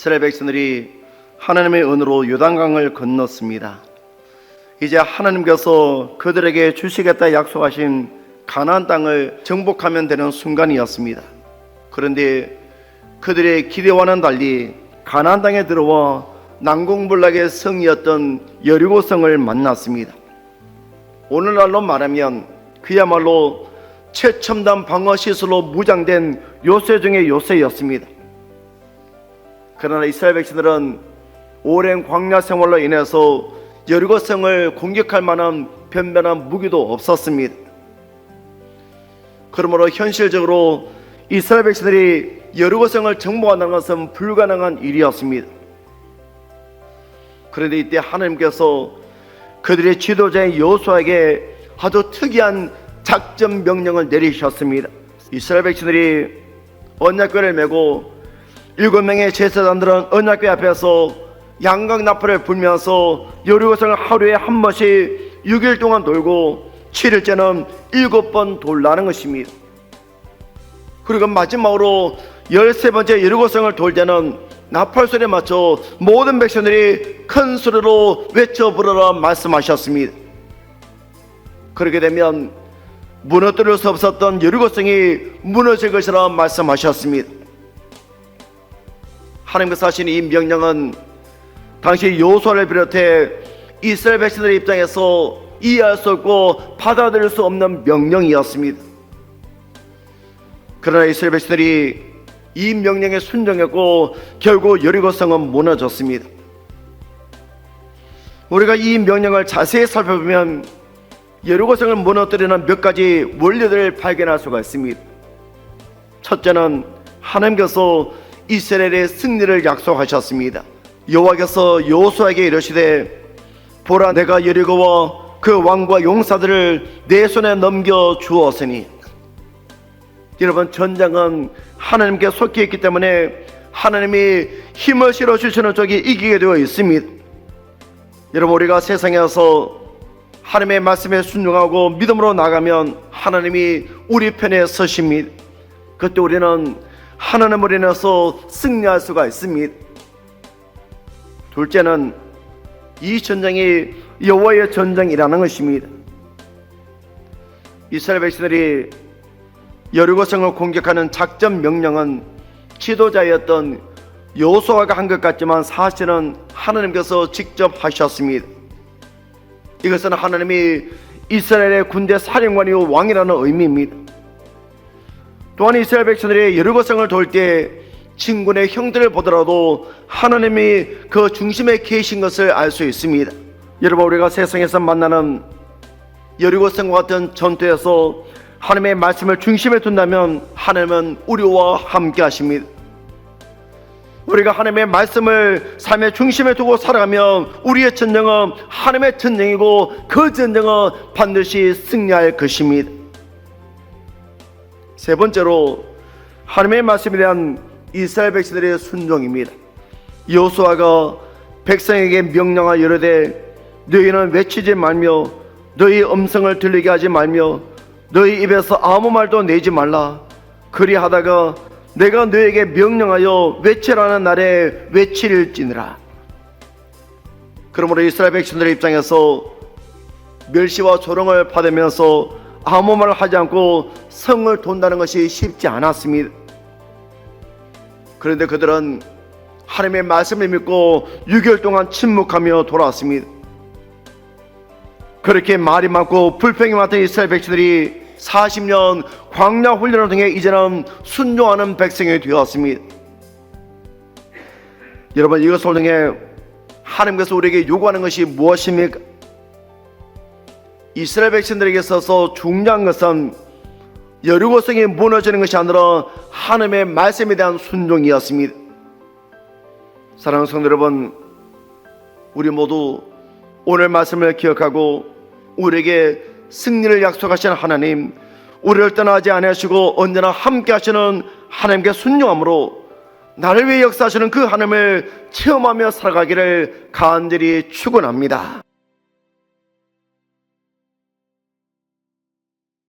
이스라엘 백성들이 하나님의 은혜로 요단강을 건넜습니다. 이제 하나님께서 그들에게 주시겠다 약속하신 가나안 땅을 정복하면 되는 순간이었습니다. 그런데 그들의 기대와는 달리 가나안 땅에 들어와 난공불락의 성이었던 여리고성을 만났습니다. 오늘날로 말하면 그야말로 최첨단 방어 시설로 무장된 요새 중의 요새였습니다. 그러나 이스라엘 백성들은 오랜 광야 생활로 인해서 여리고성을 공격할 만한 변변한 무기도 없었습니다. 그러므로 현실적으로 이스라엘 백성들이 여리고성을 정복한다는 것은 불가능한 일이었습니다. 그런데 이때 하나님께서 그들의 지도자인 여호수아에게 아주 특이한 작전 명령을 내리셨습니다. 이스라엘 백성들이 언약궤를 메고 일곱 명의 제사장들은 언약궤 앞에서 양각 나팔을 불면서 여리고성을 하루에 한 번씩 6일 동안 돌고 7일째는 일곱 번 돌라는 것입니다. 그리고 마지막으로 열세 번째 여리고성을 돌 때는 나팔 소리에 맞춰 모든 백성들이 큰 소리로 외쳐 부르라 말씀하셨습니다. 그렇게 되면 무너뜨릴 수 없었던 여리고성이 무너질 것이라 말씀하셨습니다. 하나님께서 하신 이 명령은 당시 요소를 비롯해 이스라엘 백성들의 입장에서 이해할 수 없고 받아들일 수 없는 명령이었습니다. 그러나 이스라엘 백성들이 이 명령에 순종했고 결국 여리고성은 무너졌습니다. 우리가 이 명령을 자세히 살펴보면 여리고성을 무너뜨리는 몇 가지 원리들을 발견할 수가 있습니다. 첫째는 하나님께서 이스라엘의 승리를 약속하셨습니다. 여호와께서 여호수아에게 이르시되 보라 내가 여리고와 그 왕과 용사들을 내 손에 넘겨 주었으니 여러분 전장은 하나님께 속해 있기 때문에 하나님이 힘을 실어 주시는 쪽이 이기게 되어 있습니다. 여러분 우리가 세상에서 하나님의 말씀에 순종하고 믿음으로 나가면 하나님이 우리 편에 서십니다. 그때 우리는 하나님을 인해서 승리할 수가 있습니다. 둘째는 이 전쟁이 여호와의 전쟁이라는 것입니다. 이스라엘 백성들이 여리고성을 공격하는 작전 명령은 지도자였던 여호수아가 한 것 같지만 사실은 하나님께서 직접 하셨습니다. 이것은 하나님이 이스라엘의 군대 사령관이요 왕이라는 의미입니다. 또한 이스라엘 백성들이 여리고성을 돌 때 친군의 형들을 보더라도 하나님이 그 중심에 계신 것을 알 수 있습니다. 여러분 우리가 세상에서 만나는 여리고성과 같은 전투에서 하나님의 말씀을 중심에 둔다면 하나님은 우리와 함께 하십니다. 우리가 하나님의 말씀을 삶의 중심에 두고 살아가면 우리의 전쟁은 하나님의 전쟁이고 그 전쟁은 반드시 승리할 것입니다. 세 번째로 하나님의 말씀에 대한 이스라엘 백성들의 순종입니다. 여호수아가 백성에게 명령하여 이르되 너희는 외치지 말며 너희 음성을 들리게 하지 말며 너희 입에서 아무 말도 내지 말라. 그리하다가 내가 너에게 명령하여 외치라는 날에 외칠지니라. 그러므로 이스라엘 백성들의 입장에서 멸시와 조롱을 받으면서 아무 말을 하지 않고 성을 돈다는 것이 쉽지 않았습니다. 그런데 그들은 하나님의 말씀을 믿고 6개월 동안 침묵하며 돌아왔습니다. 그렇게 말이 많고 불평이 많던 이스라엘 백성들이 40년 광야 훈련을 통해 이제는 순종하는 백성이 되었습니다. 여러분 이것을 통해 하나님께서 우리에게 요구하는 것이 무엇입니까? 이스라엘 백성들에게 있어서 중요한 것은 여리고성이 무너지는 것이 아니라 하나님의 말씀에 대한 순종이었습니다. 사랑하는 성도 여러분, 우리 모두 오늘 말씀을 기억하고 우리에게 승리를 약속하신 하나님, 우리를 떠나지 아니하시고 언제나 함께 하시는 하나님께 순종함으로 나를 위해 역사하시는 그 하나님을 체험하며 살아가기를 간절히 축원합니다.